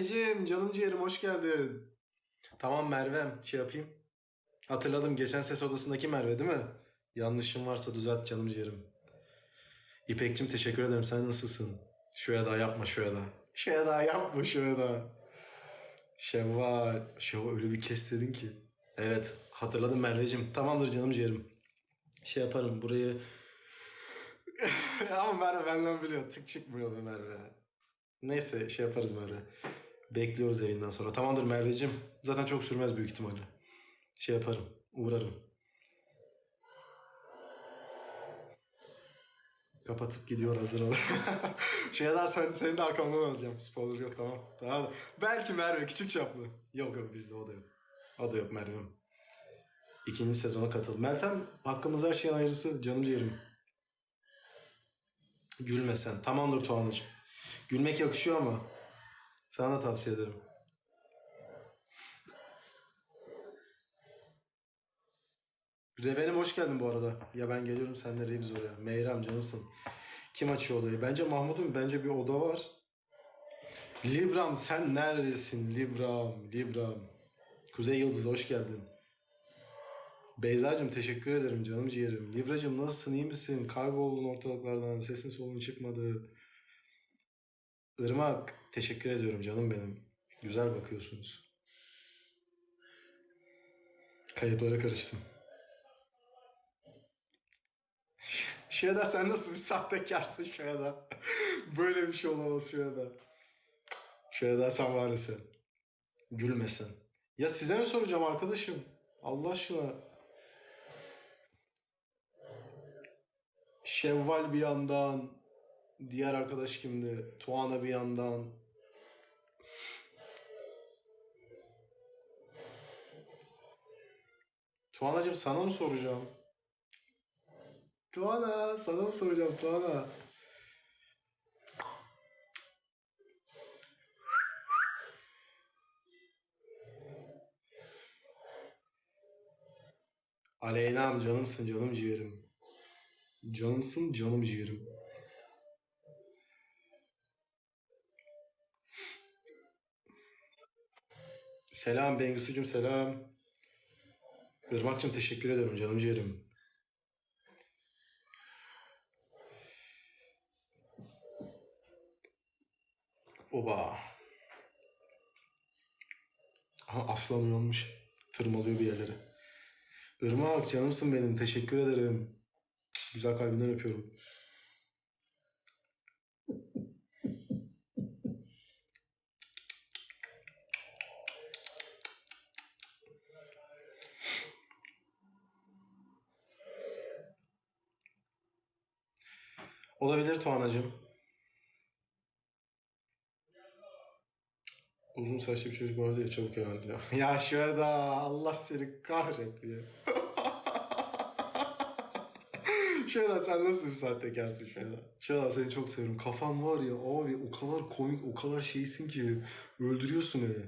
Merveciğim canım ciğerim hoş geldin. Tamam Merve'm şey yapayım. Hatırladım geçen ses odasındaki Merve değil mi? Yanlışım varsa düzelt canım ciğerim. İpekçim teşekkür ederim sen nasılsın? Şöyle daha yapma şöyle daha. Şöyle daha yapma şöyle daha. Şevval. Şevval öyle bir kes dedin ki. Evet hatırladım Merveciğim. Tamamdır canım ciğerim. Şey yaparım burayı... Ama Merve benden biliyor. Tık çıkmıyor be Merve. Neyse şey yaparız Merve. Bekliyoruz yayından sonra. Tamamdır Merveciğim. Zaten çok sürmez büyük ihtimalle. Şey yaparım. Uğrarım. Kapatıp gidiyor hazır ol. şey daha sen, senin de arkamdan alacağım. Spoiler yok tamam. Tamam. Belki Merve küçük çaplı. Yok yok bizde o da yok. O da yok Merve'm. İkinci sezona katıl. Meltem hakkımızda her şeyin ayrısı. Canım ciğerim. Gülme sen. Tamamdır Tuğan'cığım. Gülmek yakışıyor ama. Sana da tavsiye ederim. Revenim hoş geldin bu arada. Ya ben geliyorum sen nereye biz oraya. Meyrem canımsın. Kim açıyor odayı? Bence Mahmut'un bence bir oda var. Libram sen neredesin? Libram, Libram. Kuzey Yıldız hoş geldin. Beyza'cığım teşekkür ederim canım ciğerim. Libra'cığım nasılsın iyi misin? Kayboldun ortalıklardan sesin solun çıkmadı. Irmak teşekkür ediyorum canım benim. Güzel bakıyorsunuz. Kayıplara karıştım. Şurada sen nasıl bir sahtekarsın şurada. Böyle bir şey olamaz şurada. Şurada sen var sen. Gülmesen. Ya size mi soracağım arkadaşım? Allah aşkına. Şevval bir yandan. Diğer arkadaş kimdi? Tuana bir yandan. Tuana'cığım sana mı soracağım? Tuana sana mı soracağım Tuana? Aleyna'm canımsın canım ciğerim. Canımsın canım ciğerim. Selam Bengisucuğum selam. Irmak'cığım teşekkür ederim canım ciğerim. Oba. Aha, aslan uyanmış. Tırmalıyor bir yerlere. Irmak canımsın benim. Teşekkür ederim. Güzel kalbinden öpüyorum. Tuğanacığım. Uzun saçlı bir çocuk vardı ya çabuk evlendi ya. Ya şurada Allah seni kahretsin ya. Şöyle sen nasıl bir sahtekarsın şöyle. Şöyle seni çok seviyorum. Kafan var ya abi o kadar komik o kadar şeysin ki öldürüyorsun beni.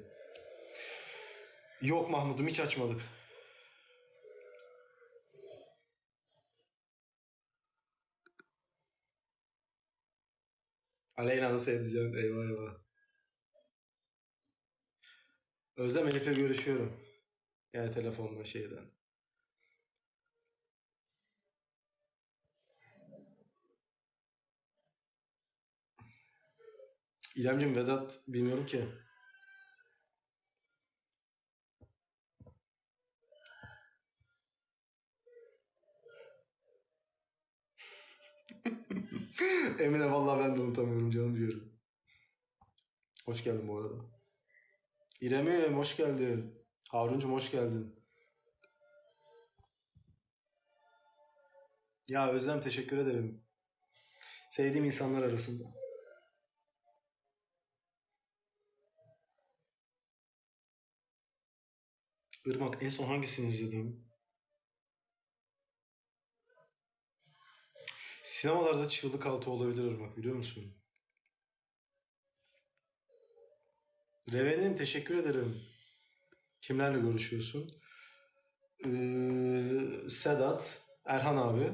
Yok Mahmut'um hiç açmadık. Aleyna nasıl edeceğim? Eyvah eyvah. Özlem Elif'le görüşüyorum. Yani telefonla şeyden. İremciğim Vedat bilmiyorum ki. Emine vallahi ben de unutamıyorum canım diyorum. Hoş geldin bu arada. İrem'im hoş geldin. Haruncum hoş geldin. Ya Özlem teşekkür ederim. Sevdiğim insanlar arasında. Irmak en son hangisini izledim? Sinemalarda çığlık altı olabilir Irmak biliyor musun? Revenim teşekkür ederim. Kimlerle görüşüyorsun? Ee, Sedat, Erhan abi,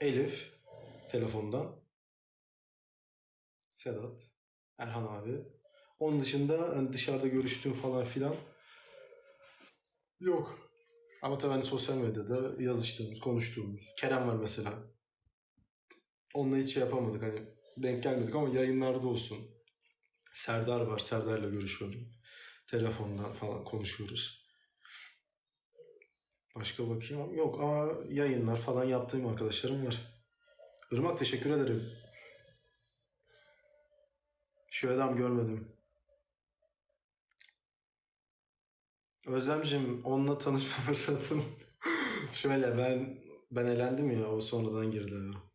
Elif telefondan. Sedat, Erhan abi, Onun dışında hani dışarıda görüştüğüm falan filan yok. Ama tabii hani sosyal medyada yazıştığımız, konuştuğumuz. Kerem var mesela. Onunla hiç şey yapamadık hani denk gelmedik ama yayınlarda olsun. Serdar var. Serdar'la görüşüyorum. Telefondan falan konuşuyoruz. Başka bakayım. Yok ama yayınlar falan yaptığım arkadaşlarım var. Irmak teşekkür ederim. Şu adam görmedim. Özlemciğim onunla tanışma fırsatım. Şöyle ben ben elendim ya o sonradan girdi ya.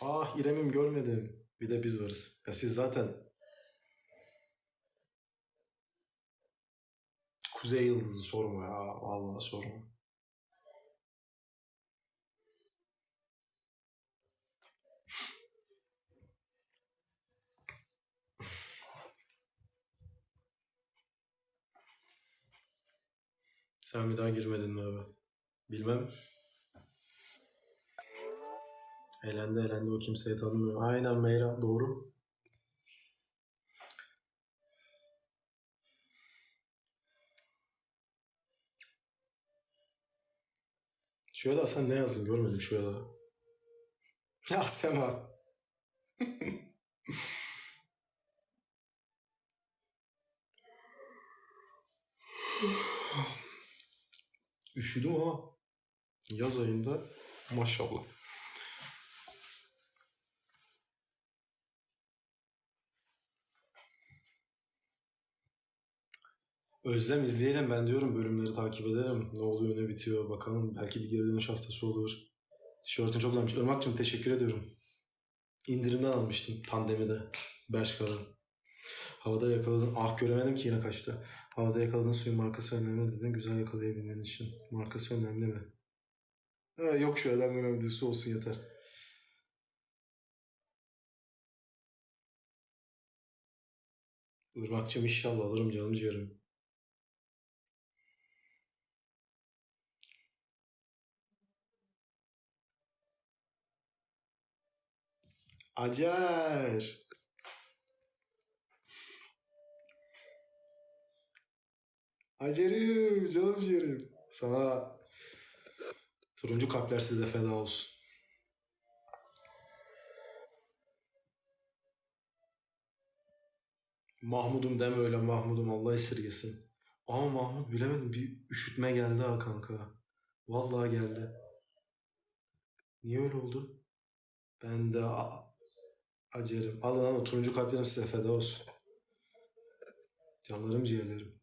Ah İrem'im görmedim. Bir de biz varız. Ya siz zaten Kuzey Yıldızı sorma ya. Vallahi sorma. Sen bir daha girmedin mi abi? Bilmem. Elendi elendi o kimseyi tanımıyor. Aynen Meyra doğru. Şöyle sen ne yazdın görmedim şöyle. Ya Sema. Üşüdüm ama yaz ayında maşallah. Özlem izleyelim ben diyorum bölümleri takip edelim. Ne oluyor ne bitiyor bakalım. Belki bir geri dönüş haftası olur. Tişörtün çok güzelmiş. Irmak'cığım teşekkür ediyorum. İndirimden almıştım pandemide. Bershka'dan. Havada yakaladın. Ah göremedim ki yine kaçtı. Havada yakaladığın suyun markası önemli dedin. Güzel yakalayabilmen için. Markası önemli mi? Ha, yok şu adam önemli. Su olsun yeter. Irmak'cığım inşallah alırım canım ciğerim. Acar. Acarım, canım ciğerim. Sana turuncu kalpler size feda olsun. Mahmud'um deme öyle Mahmud'um Allah esirgesin. Ama Mahmut bilemedim bir üşütme geldi ha kanka. Vallahi geldi. Niye öyle oldu? Ben de a- acarım. Alın alın turuncu kalplerim size feda olsun. Canlarım ciğerlerim.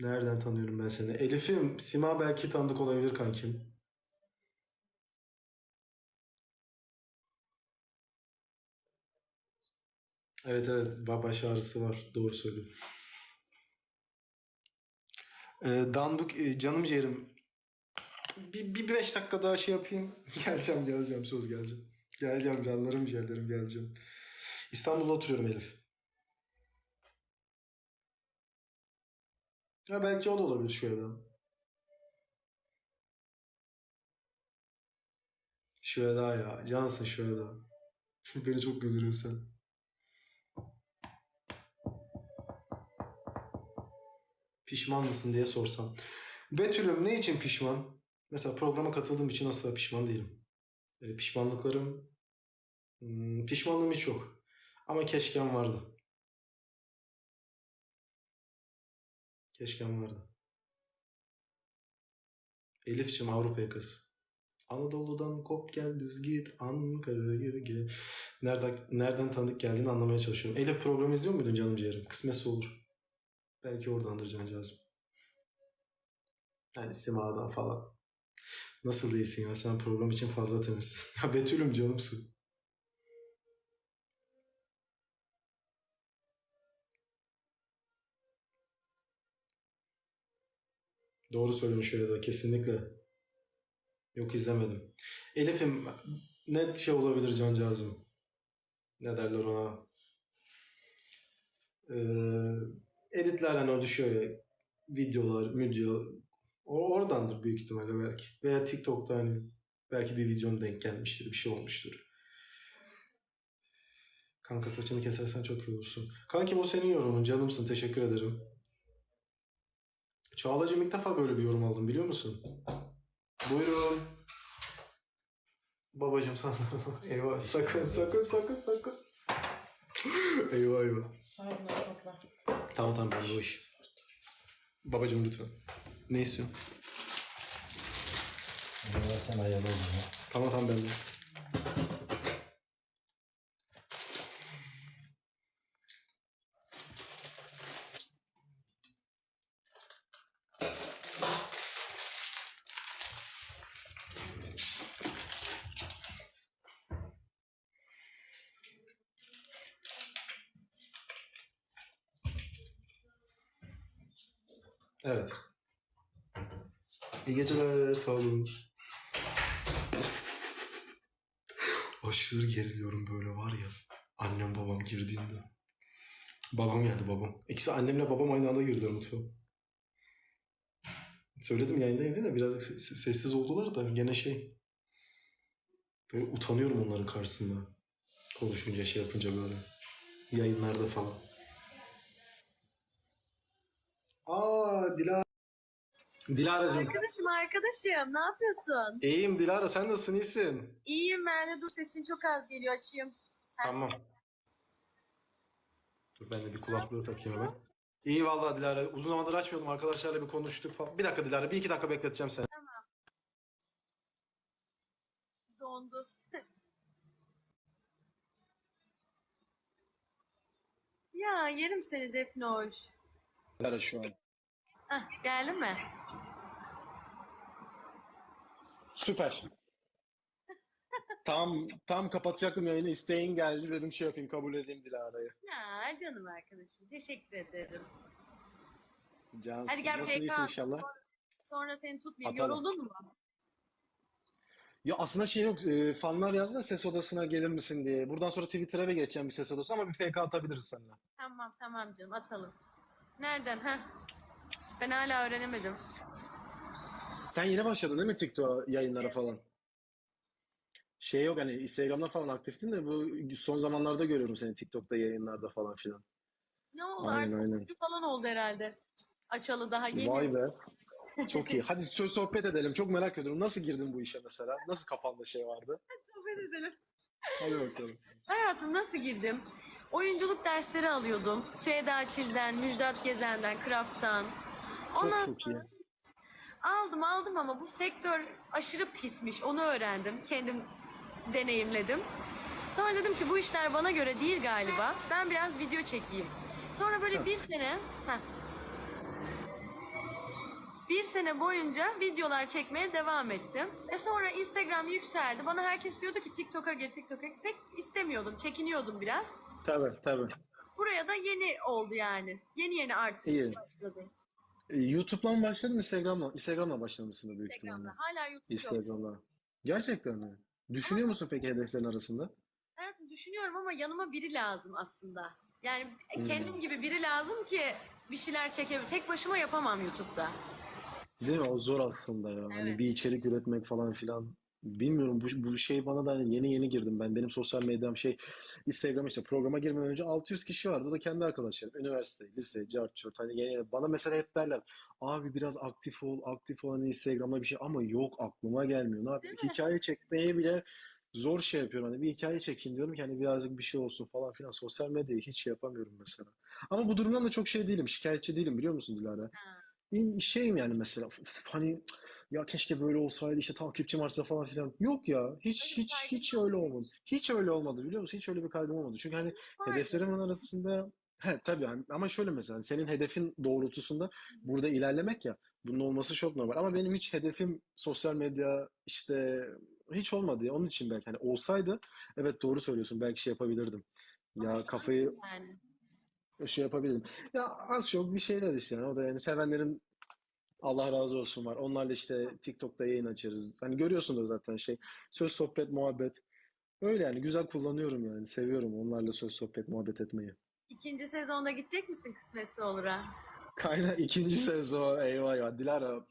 Nereden tanıyorum ben seni? Elif'im, Sima belki tanıdık olabilir kankim. Evet evet ba- baş ağrısı var. Doğru söylüyorsun. Ee, Danduk e, canım ciğerim. Bir, bir beş dakika daha şey yapayım. geleceğim geleceğim söz geleceğim. Geleceğim canlarım ciğerlerim geleceğim. İstanbul'da oturuyorum Elif. Ya belki o da olabilir şu adam. Şu ya. Cansın şu Eda. Beni çok güldürüyorsun sen. Pişman mısın diye sorsam. Betül'üm ne için pişman? Mesela programa katıldığım için asla pişman değilim. E, pişmanlıklarım... Hmm, pişmanlığım hiç yok. Ama keşkem vardı. Keşkem vardı. Elif'ciğim Avrupa yakası. Anadolu'dan kop gel düz git Ankara'yı gel. Nereden, nereden tanıdık geldiğini anlamaya çalışıyorum. Elif programı izliyor muydun canım ciğerim? Kısmetse olur. Belki oradandır cancağızım. Yani Sima'dan falan. Nasıl değilsin ya? Sen program için fazla temiz. Ya Betül'üm canımsın. Doğru söylüyorsun şöyle de kesinlikle. Yok izlemedim. Elif'im net şey olabilir cancağızım. Ne derler ona? Ee, editler hani o düşüyor ya. Videolar, video. O oradandır büyük ihtimalle belki. Veya TikTok'ta hani belki bir videom denk gelmiştir, bir şey olmuştur. Kanka saçını kesersen çok iyi olursun. Kanki bu senin yorumun. Canımsın. Teşekkür ederim. Çağla'cığım ilk defa böyle bir yorum aldım biliyor musun? Buyurun. Babacım sana eyvah sakın sakın sakın sakın. eyvah eyvah. Sonra bunları topla. Tamam tamam ben de o iş. Babacım lütfen. Ne istiyorsun? Versen ayarlı ya. Tamam tamam ben de. Evet. İyi geceler, sağ olun. Aşırı geriliyorum böyle var ya. Annem babam girdiğinde. Babam geldi babam. İkisi annemle babam aynı anda girdiler mutfağa. Söyledim yayındayım de biraz se- sessiz oldular da gene şey. Böyle utanıyorum onların karşısında. Konuşunca şey yapınca böyle. Yayınlarda falan. Aa Dilara. Dilara'cığım. Arkadaşım arkadaşım ne yapıyorsun? İyiyim Dilara sen nasılsın iyisin? İyiyim ben de dur sesin çok az geliyor açayım. Tamam. Dur ben de bir kulaklığı takayım hemen. İyi vallahi Dilara. Uzun zamandır açmıyordum. Arkadaşlarla bir konuştuk falan. Bir dakika Dilara. Bir iki dakika bekleteceğim seni. Dondu. ya yerim seni Defnoş. Dilara şu an. Hah geldin mi? Süper. tam tam kapatacaktım yayını. İsteğin geldi dedim şey yapayım kabul edeyim Dilara'yı. Ya canım arkadaşım teşekkür ederim. Cansın. Hadi gel Nasılsın PK. iyisin inşallah? Sonra seni tutmayayım. Atalım. Yoruldun mu? Ya aslında şey yok. e, fanlar yazdı da ses odasına gelir misin diye. Buradan sonra Twitter'a ve geçeceğim bir ses odası ama bir PK atabiliriz seninle. Tamam tamam canım atalım. Nereden ha? Ben hala öğrenemedim. Sen yeni başladın değil mi TikTok yayınlara falan? Şey yok hani Instagram'da falan aktiftin de bu son zamanlarda görüyorum seni TikTok'ta yayınlarda falan filan. Ne oldu Aynen, artık aynen. oyuncu falan oldu herhalde. Açalı daha yeni. Vay be. Çok iyi. Hadi söz sohbet edelim. Çok merak ediyorum. Nasıl girdin bu işe mesela? Nasıl kafanda şey vardı? Hadi sohbet edelim. Hadi bakalım. Hayatım nasıl girdim? Oyunculuk dersleri alıyordum. Süheyda Çil'den, Müjdat Gezen'den, Kraft'tan. Çok Ondan çok iyi. aldım aldım ama bu sektör aşırı pismiş. Onu öğrendim. Kendim deneyimledim. Sonra dedim ki bu işler bana göre değil galiba. Ben biraz video çekeyim. Sonra böyle bir sene... Heh. Bir sene boyunca videolar çekmeye devam ettim. E sonra Instagram yükseldi. Bana herkes diyordu ki TikTok'a gir, TikTok'a gir. Pek istemiyordum, çekiniyordum biraz. Tabii tabii. Buraya da yeni oldu yani. Yeni yeni artış İyi. başladı. Ee, YouTube'la mı başladın Instagram'la? Instagram'la başlamışsındır büyük ihtimalle. Instagram'da. Hala YouTube yok. Instagram'la. Gerçekten mi? Düşünüyor musun peki hedeflerin arasında? Hayatım düşünüyorum ama yanıma biri lazım aslında. Yani Hmm. kendim gibi biri lazım ki bir şeyler çekebilirim. Tek başıma yapamam YouTube'da. Değil mi? O zor aslında ya. Hani Evet. bir içerik üretmek falan filan. Bilmiyorum bu, bu şey bana da hani yeni yeni girdim ben. Benim sosyal medyam şey Instagram işte programa girmeden önce 600 kişi vardı. O da kendi arkadaşlarım. Üniversite, lise, cart curt. Hani yeni, bana mesela hep derler abi biraz aktif ol, aktif ol hani Instagram'da bir şey ama yok aklıma gelmiyor. Ne yapayım? Hikaye çekmeye bile zor şey yapıyorum. Hani bir hikaye çekeyim diyorum ki hani birazcık bir şey olsun falan filan. Sosyal medyayı hiç şey yapamıyorum mesela. Ama bu durumdan da çok şey değilim. Şikayetçi değilim biliyor musun Dilara? Ha. Bir şeyim yani mesela uf, hani ya keşke böyle olsaydı işte takipçim artsa falan filan. Yok ya hiç Öyle hiç hiç öyle olmadı. Hiç öyle olmadı biliyor musun? Hiç öyle bir kaygım olmadı. Çünkü hani Vardı. hedeflerimin arasında he tabii yani ama şöyle mesela senin hedefin doğrultusunda burada ilerlemek ya bunun olması çok normal. Ama benim hiç hedefim sosyal medya işte hiç olmadı ya. Onun için belki hani olsaydı evet doğru söylüyorsun belki şey yapabilirdim. Ama Ya şu an kafayı yani. Şey yapabilirim. Ya az çok bir şeyler işte yani. O da yani sevenlerin Allah razı olsun var. Onlarla işte TikTok'ta yayın açarız. Hani görüyorsunuz zaten şey söz sohbet muhabbet. Öyle yani güzel kullanıyorum yani. Seviyorum onlarla söz sohbet muhabbet etmeyi. İkinci sezonda gidecek misin kısmetse olur ha? Kayna ikinci sezon eyvah ya Dilara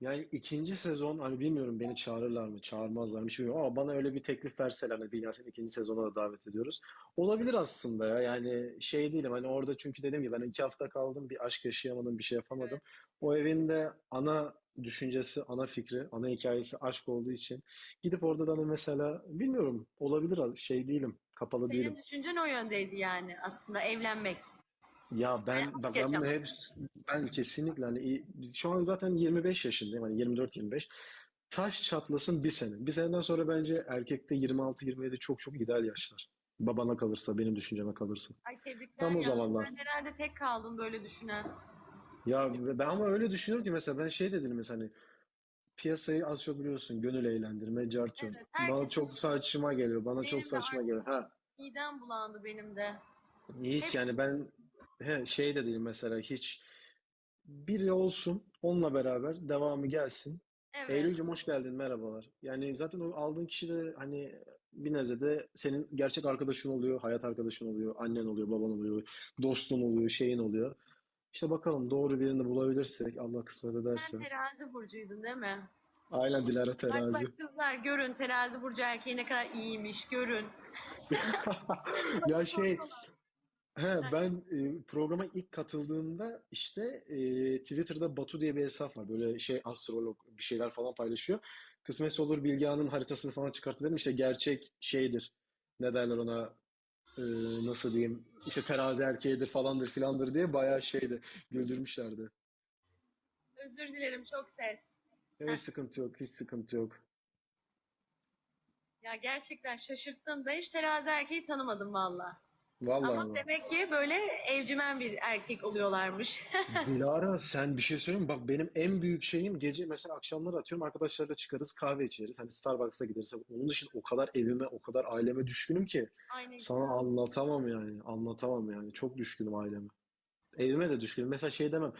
Yani ikinci sezon hani bilmiyorum beni çağırırlar mı çağırmazlar mı hiç bilmiyorum ama bana öyle bir teklif verseler hani Bilgen seni ikinci sezona da davet ediyoruz. Olabilir aslında ya yani şey değilim hani orada çünkü dediğim gibi ben iki hafta kaldım bir aşk yaşayamadım bir şey yapamadım. O evin de ana düşüncesi, ana fikri, ana hikayesi aşk olduğu için gidip orada da hani mesela bilmiyorum olabilir şey değilim kapalı Senin değilim. düşüncen o yöndeydi yani aslında evlenmek. Ya ben Hayat bak ben bunu hep ben kesinlikle hani iyi- biz şu an zaten 25 yaşındayım hani 24-25 taş çatlasın bir sene. Bir seneden sonra bence erkekte 26-27 çok çok ideal yaşlar. Babana kalırsa benim düşünceme kalırsa. Ay tebrikler Tam o yalnız. zamanlar. Ben herhalde tek kaldım böyle düşünen. Ya ben ama öyle düşünüyorum ki mesela ben şey dedim mesela hani piyasayı az çok biliyorsun gönül eğlendirme, cart curt. Evet, Bana herkesin çok saçma geliyor. Bana Benim çok de saçma geliyor. Ha midem bulandı benim de. hiç Hepsi yani ben he, şey de değilim mesela hiç biri olsun onunla beraber devamı gelsin. Evet. Eylülcüm hoş geldin, merhabalar. Yani zaten o aldığın kişi de hani bir nebze de senin gerçek arkadaşın oluyor, hayat arkadaşın oluyor, annen oluyor, baban oluyor, dostun oluyor, şeyin oluyor. İşte bakalım doğru birini bulabilirsek, Allah kısmet Sen ederse. terazi burcuydun değil mi? Aynen Dilara Bak terazi. bak kızlar görün terazi burcu erkeği ne kadar iyiymiş görün. Ya şey, he, ben e, programa ilk katıldığımda işte e, Twitter'da Batu diye bir hesap var. Böyle şey astrolog bir şeyler falan paylaşıyor. Kısmetse olur Bilgehan'ın haritasını falan çıkartıverim. İşte gerçek şeydir. Ne derler ona? e, nasıl diyeyim? İşte terazi erkeğidir falandır filandır diye bayağı şeydi. Güldürmüşlerdi. Özür dilerim çok ses. Hiç sıkıntı yok, hiç sıkıntı yok. Ya gerçekten şaşırttın. Ben hiç terazi erkeği tanımadım valla. Vallahi Ama demek ki böyle evcimen bir erkek oluyorlarmış. Dilara sen bir şey söyleyeyim mi? Bak benim en büyük şeyim gece mesela akşamları atıyorum arkadaşlarla çıkarız kahve içeriz. Hani Starbucks'a gideriz. Onun dışında o kadar evime o kadar aileme düşkünüm ki Aynı sana anlatamam yani. Anlatamam yani. Çok düşkünüm aileme. Evime de düşkünüm. Mesela şey demem.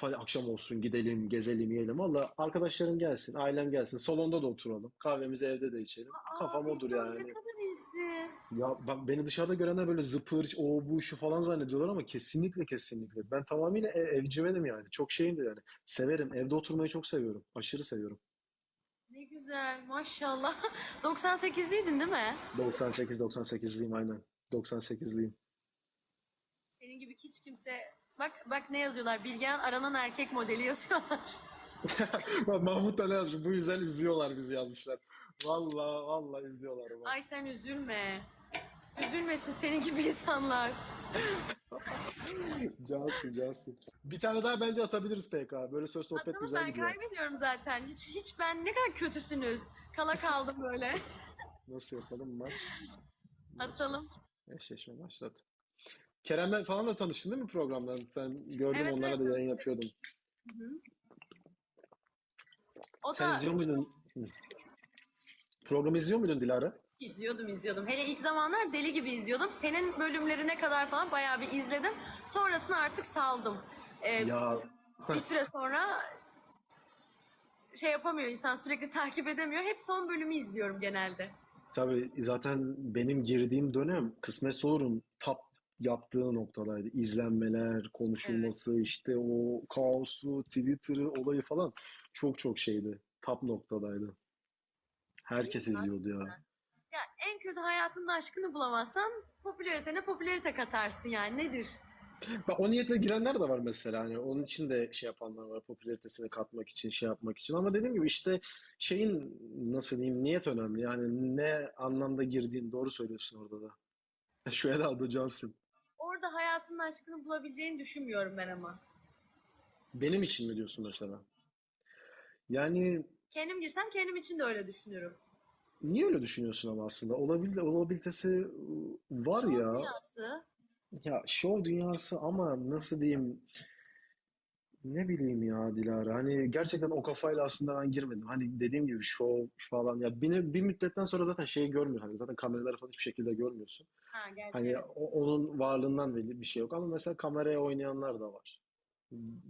Hadi akşam olsun gidelim, gezelim, yiyelim. Valla arkadaşlarım gelsin, ailem gelsin. Salonda da oturalım. Kahvemizi evde de içelim. Kafam Aa, odur Bilgehan yani. Ne kadar iyisi. Ya bak beni dışarıda görenler böyle zıpır, o bu şu falan zannediyorlar ama kesinlikle kesinlikle. Ben tamamıyla ev, evcimenim yani. Çok şeyimdir yani. Severim. Evde oturmayı çok seviyorum. Aşırı seviyorum. Ne güzel maşallah. 98'liydin değil mi? 98 98'liyim aynen. 98'liyim. Senin gibi hiç kimse... Bak bak ne yazıyorlar. Bilgehan aranan erkek modeli yazıyorlar. Mahmut yazmış? Bu yüzden üzüyorlar bizi yazmışlar. Vallahi vallahi üzüyorlar bak. Ay sen üzülme. Üzülmesin senin gibi insanlar. Cansın cansın. Bir tane daha bence atabiliriz PK. Böyle söz sohbet güzel ben gidiyor. kaybediyorum zaten. Hiç hiç ben ne kadar kötüsünüz. Kala kaldım böyle. Nasıl yapalım maç? Atalım. Eşleşme başladı. Kerem'le falan da tanıştın değil mi programdan? Sen gördüm Evet, onlara evet. da yayın yapıyordum. Hı hı. O Sen da izliyor muydun? Programı izliyor muydun Dilara? izliyordum izliyordum. Hele ilk zamanlar deli gibi izliyordum. Senin bölümlerine kadar falan bayağı bir izledim. Sonrasını artık saldım. Ee, Ya bir süre sonra şey yapamıyor insan sürekli takip edemiyor. Hep son bölümü izliyorum genelde. tabii zaten benim girdiğim dönem Kısmetse Olur'un top yaptığı noktadaydı. İzlenmeler, konuşulması, işte o kaosu, Twitter'ı, olayı falan çok çok şeydi. Top noktadaydı. Herkes izliyordu ya. Ya en kötü hayatında aşkını bulamazsan popülaritene popülarite katarsın yani nedir? Bak o niyetle girenler de var mesela. Hani onun için de şey yapanlar var. Popülaritesini katmak için, şey yapmak için. Ama dediğim gibi işte şeyin nasıl diyeyim niyet önemli. Yani ne anlamda girdiğin doğru söylüyorsun orada da. Şu el aldı Johnson. Orada hayatının aşkını bulabileceğini düşünmüyorum ben ama. Benim için mi diyorsun mesela? Yani Kendim girsem kendim için de öyle düşünürüm. niye öyle düşünüyorsun ama aslında? Olabil, olabilitesi var Şov ya. dünyası. Ya şov dünyası ama nasıl diyeyim ne bileyim ya Dilara hani gerçekten o kafayla aslında ben girmedim. Hani dediğim gibi şov falan ya bir, bir müddetten sonra zaten şeyi görmüyorsun. Hani zaten kameraları falan hiçbir şekilde görmüyorsun. Ha gerçi Hani evet. o- onun varlığından belli bir şey yok ama mesela kameraya oynayanlar da var.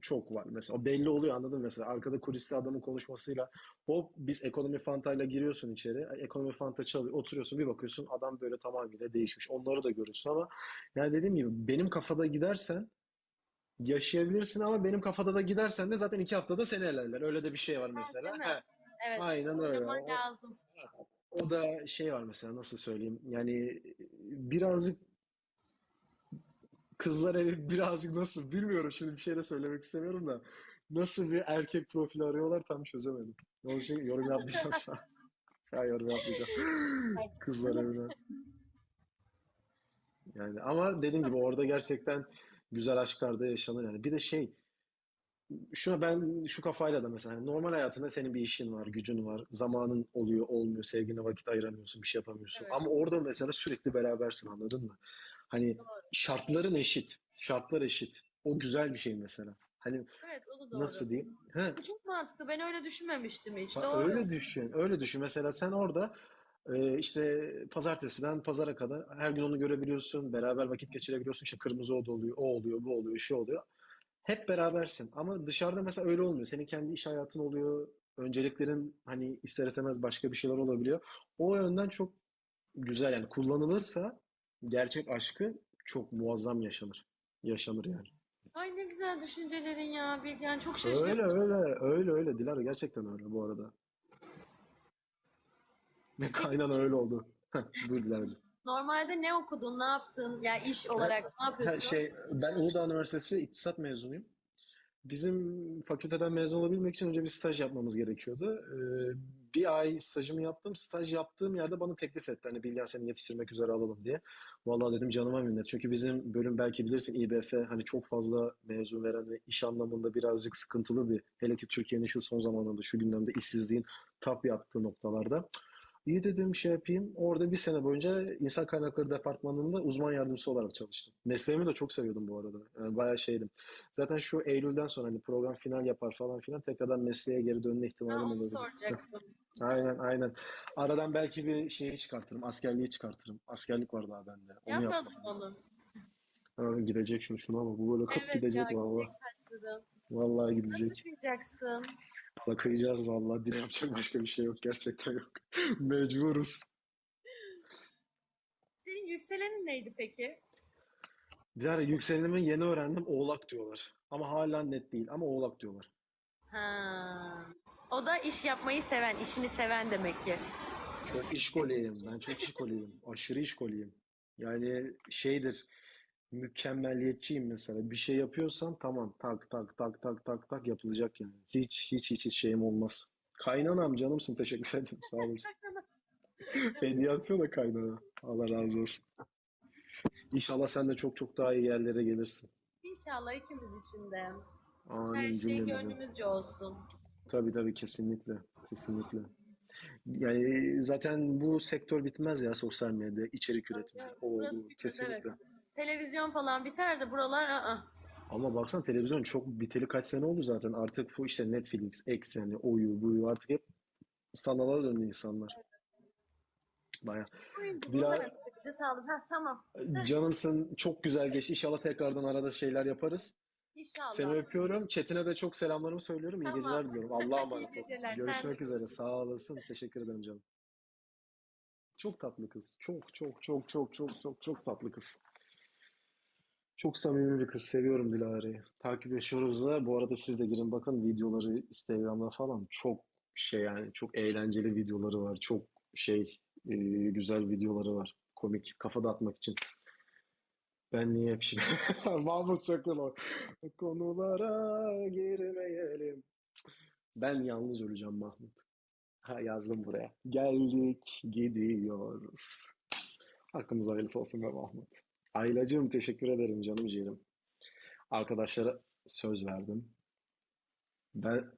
Çok var mesela. Belli oluyor anladın mı? Mesela arkada kuliste adamın konuşmasıyla hop biz ekonomi fantayla giriyorsun içeri. Ekonomi fanta çalıyor. Oturuyorsun bir bakıyorsun adam böyle tamamıyla değişmiş. Onları da görürsün ama yani dediğim gibi benim kafada gidersen yaşayabilirsin ama benim kafada da gidersen de zaten iki haftada seni elerler. Öyle de bir şey var mesela. He. Evet. Aynen öyle. O- lazım. O da şey var mesela nasıl söyleyeyim yani birazcık kızlar evi birazcık nasıl bilmiyorum şimdi bir şey de söylemek istemiyorum da nasıl bir erkek profili arıyorlar tam çözemedim. Onun için yorum yapmayacağım şu an. An yorum yapmayacağım. Kızlar evine. Yani ama dediğim gibi orada gerçekten güzel aşklar da yaşanır yani. Bir de şey Şuna ben şu kafayla da mesela hani normal hayatında senin bir işin var, gücün var, zamanın oluyor, olmuyor, sevgine vakit ayıramıyorsun, bir şey yapamıyorsun. Evet. Ama orada mesela sürekli berabersin anladın mı? Hani Doğru. şartların eşit, şartlar eşit. O güzel bir şey mesela. Hani Evet o da doğru. nasıl diyeyim? He, Bu çok mantıklı. Ben öyle düşünmemiştim hiç. Ha, Doğru. öyle düşün, öyle düşün. Mesela sen orada e, işte pazartesiden pazara kadar her gün onu görebiliyorsun, beraber vakit geçirebiliyorsun. İşte kırmızı oda oluyor, o oluyor, bu oluyor, şu oluyor. Hep berabersin. Ama dışarıda mesela öyle olmuyor. Senin kendi iş hayatın oluyor. Önceliklerin hani ister istemez başka bir şeyler olabiliyor. O yönden çok güzel yani kullanılırsa gerçek aşkı çok muazzam yaşanır. Yaşanır yani. Ay ne güzel düşüncelerin ya Bilgen. Çok şaşırdım. Öyle öyle öyle öyle Dilara gerçekten öyle bu arada. Ve kaynan öyle oldu. Buyur Dilara'cığım. Normalde ne okudun, ne yaptın? Ya iş olarak ne yapıyorsun? şey, ben Uludağ Üniversitesi İktisat mezunuyum. Bizim fakülteden mezun olabilmek için önce bir staj yapmamız gerekiyordu. Ee, bir ay stajımı yaptım. Staj yaptığım yerde bana teklif etti. Hani Bilgen seni yetiştirmek üzere alalım diye. Vallahi dedim canıma minnet. Çünkü bizim bölüm belki bilirsin İBF hani çok fazla mezun veren ve iş anlamında birazcık sıkıntılı bir hele ki Türkiye'nin şu son zamanlarda şu gündemde işsizliğin tap yaptığı noktalarda. İyi dedim şey yapayım. Orada bir sene boyunca insan kaynakları departmanında uzman yardımcısı olarak çalıştım. Mesleğimi de çok seviyordum bu arada. Yani bayağı şeydim. Zaten şu Eylül'den sonra hani program final yapar falan filan tekrardan mesleğe geri dönme ihtimalim onu soracaktım. Aynen aynen. Aradan belki bir şeyi çıkartırım. Askerliği çıkartırım. Askerlik var daha bende. Onu yapmadım. onu. Ha, gidecek şunu şuna ama bu böyle kıp Evet ya gidecek vallahi. gidecek Nasıl kıyacaksın? Valla kıyacağız vallahi. Dile yapacak başka bir şey yok. Gerçekten yok. Mecburuz. Senin yükselenin neydi peki? Dilara yükselenimi yeni öğrendim. Oğlak diyorlar. Ama hala net değil. Ama oğlak diyorlar. Ha. O da iş yapmayı seven, işini seven demek ki. Çok işkoliyim. Ben çok işkoliyim. Aşırı işkoliyim. Yani şeydir. Mükemmelliyetçiyim mesela. Bir şey yapıyorsam tamam tak tak tak tak tak tak yapılacak yani. Hiç hiç hiç, hiç şeyim olmaz. Kaynanam canımsın teşekkür ederim sağ olasın. Hediye atıyor da kaynana. Allah razı olsun. İnşallah sen de çok çok daha iyi yerlere gelirsin. İnşallah ikimiz için de. Amin Her şey cümlemize. gönlümüzce olsun. Tabii tabii kesinlikle. Kesinlikle. Yani zaten bu sektör bitmez ya sosyal medya, içerik üretimi. Evet, O, bitmez, evet. Televizyon falan biter de buralar ı Ama baksana televizyon çok biteli kaç sene oldu zaten. Artık bu işte Netflix, Ekseni, oyu, buyu artık hep sanala döndü insanlar. Baya. Da sağlık. Ha tamam. Canımsın çok güzel geçti. İnşallah tekrardan arada şeyler yaparız. İnşallah. Seni öpüyorum. Çetin'e de çok selamlarımı söylüyorum. İyi Tamam. geceler diliyorum. Allah'a İyi emanet ol. geceler. Sen de Görüşmek üzere. Sağ olasın. Teşekkür ederim canım. Çok tatlı kız. Çok çok çok çok çok çok çok tatlı kız. Çok samimi bir kız. Seviyorum Dilara'yı. Takip ediyoruz da. Bu arada siz de girin bakın videoları Instagram'da falan. Çok şey yani çok eğlenceli videoları var. Çok şey e, güzel videoları var. Komik. Kafa dağıtmak için. Ben niye hep şey... Mahmut sakın o. Konulara girmeyelim. Ben yalnız öleceğim Mahmut. Ha yazdım buraya. Geldik gidiyoruz. Hakkımız hayırlısı olsun be Mahmut. Aylacığım teşekkür ederim canım ciğerim. Arkadaşlara söz verdim. Ben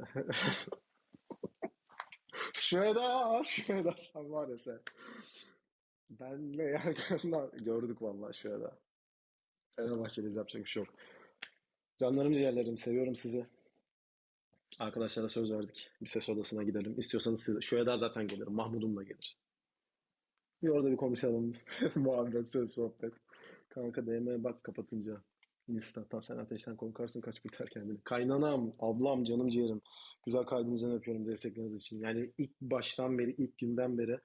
Şurada, şurada sen var ya sen. Benle yakınlar gördük vallahi şurada. Fenerbahçeliyiz yapacak bir şey yok. Canlarım ciğerlerim seviyorum sizi. Arkadaşlara söz verdik. Bir ses odasına gidelim. İstiyorsanız siz şuraya daha zaten gelirim. Mahmud'um da gelir. Bir orada bir konuşalım. Muhabbet, söz, sohbet. Kanka DM bak kapatınca. Insta, sen ateşten korkarsın kaç biter kendini. Kaynanam, ablam, canım ciğerim. Güzel kalbinizden öpüyorum destekleriniz için. Yani ilk baştan beri, ilk günden beri,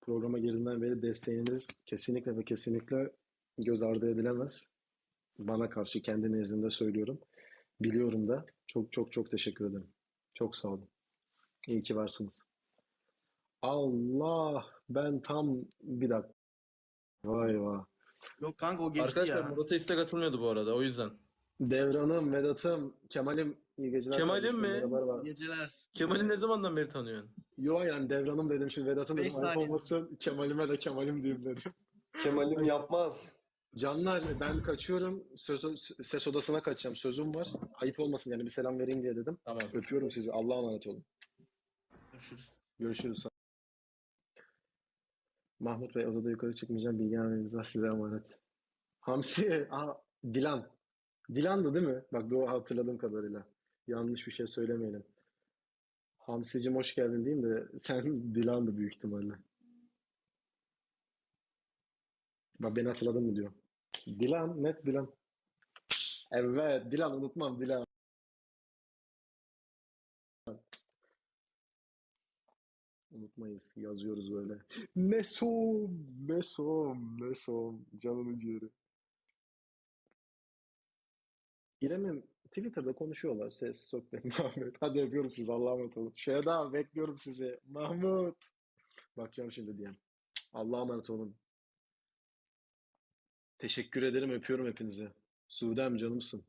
programa girdiğinden beri desteğiniz kesinlikle ve kesinlikle göz ardı edilemez. Bana karşı kendi nezdimde söylüyorum. Biliyorum da. Çok çok çok teşekkür ederim. Çok sağ olun. İyi ki varsınız. Allah ben tam bir dakika. Vay vay. Yok kanka o geçti Arkadaşlar ya. Murat'a istek atılmıyordu bu arada o yüzden. Devran'ım, Vedat'ım, Kemal'im iyi geceler. Kemal'im mi? İyi Geceler. Kemal'i ne zamandan beri tanıyorsun? Yo yani Devran'ım dedim şimdi Vedat'ım dedim. Beş Ayıp saniye. olmasın. Kemal'ime de Kemal'im diyeyim dedim. Kemal'im yapmaz. Canlar ben kaçıyorum. Söz, ses odasına kaçacağım. Sözüm var. Ayıp olmasın yani bir selam vereyim diye dedim. Tamam. Öpüyorum sizi. Allah'a emanet olun. Görüşürüz. Görüşürüz. Mahmut Bey odada yukarı çıkmayacağım. Bilgehan ve imza size emanet. Hamsi. Aa, Dilan. Dilan'dı değil mi? Bak doğru hatırladığım kadarıyla. Yanlış bir şey söylemeyelim. Hamsi'cim hoş geldin diyeyim de sen Dilan'dı büyük ihtimalle. Bak beni hatırladın mı diyor. Dilan, net Dilan. Evet, Dilan unutmam Dilan. Unutmayız. Yazıyoruz böyle. Mesom, Mesom, Mesom. Canının ciğeri. İrem'im Twitter'da konuşuyorlar. Ses sohbet Mahmut. Hadi öpüyorum sizi. Allah'a emanet olun. Daha bekliyorum sizi. Mahmut. Bakacağım şimdi diyen. Allah'a emanet olun. Teşekkür ederim. Öpüyorum hepinizi. Suudem canımsın.